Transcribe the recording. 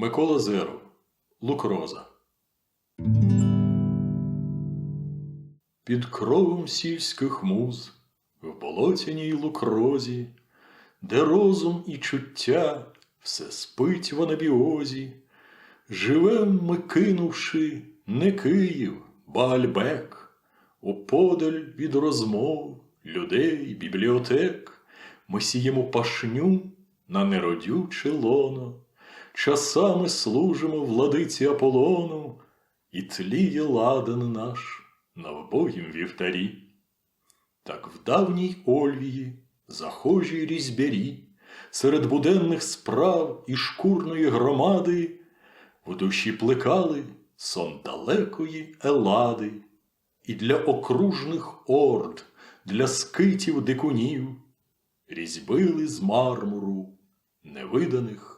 Микола Зеров, Лукроза. Під кровом сільських муз, в болотяній лукрозі, де розум і чуття все спить в анабіозі, живем ми кинувши не Київ, Баальбек, оподаль від розмов, людей, бібліотек, ми сіємо пашню на неродюче лоно, часами служимо владиці Аполлону, і тліє ладан наш на вбогім вівтарі. Так в давній Ольвії, захожій різьбярі, серед буденних справ і шкурної громади, в душі плекали сон далекої Елади, і для окружних орд, для скитів дикунів різьбили з мармуру невиданих.